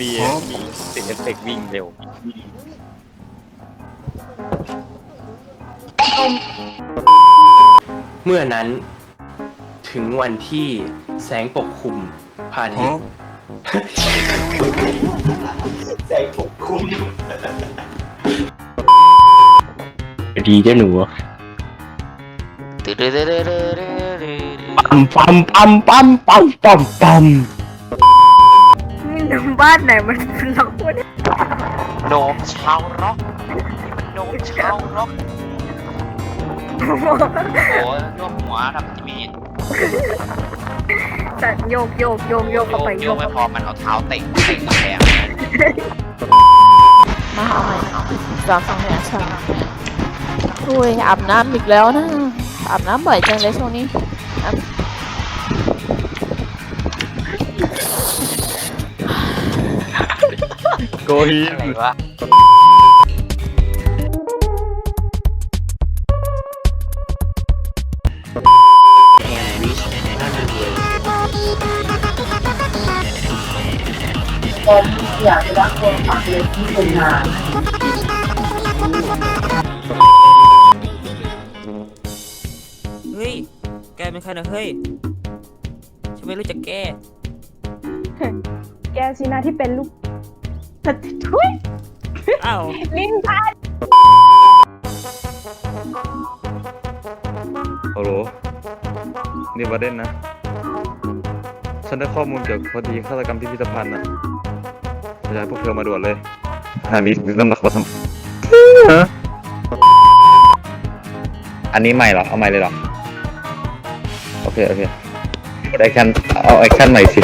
มีมีติดเอฟเฟกต์วิ่งเร็วเมื่อนั้น ถึงวันที่แสงปกคลุมพาทิตย์แสงปกคลุมดีจ้ะหนูปั๊มปั๊มปั๊มปั๊มปั๊มปั๊มปั๊มนี่หนู บ้านไหนมันเป็นล็อกวะเนี่ยโดมชาวร็อกมันโดมชาวร็อกโอ้โหรวมหัวทำที่มีจะโยกโยกโยกโยกเข้าไปโยโยกกไม่พอมันเอาเท้าเตะเตะกำแพงมาเอาใหม่สามสองหนึ่งช่างอุ้ยอาบน้ำอีกแล้วนะอาบน้ำบ่อยจังเลยช่วงนี้อาบ โกฮีอะไรวะอยากจะรักคนฝากเลยที่เป็นงานเฮ้ย แกเป็นใครนะเฮ้ย ฉันไม่รู้จักแก แกสินะที่เป็นลูก ทุยอ้าวลิ้นพันฮัลโหลนี่วาเดนนะ ฉันได้ข้อมูลเกี่ยวกับคดีฆาตกรรมพิพิธภัณฑ์นะอยากให้พวกเธอมาด่วนเลยอันนี้ถึงต้องหนักกว่าสมฮะอันนี้ใหม่เหรอ เอาใหม่เลยเหรอ โอเค โอเคแอคชั่นเอาแอคชั่นใหม่สิ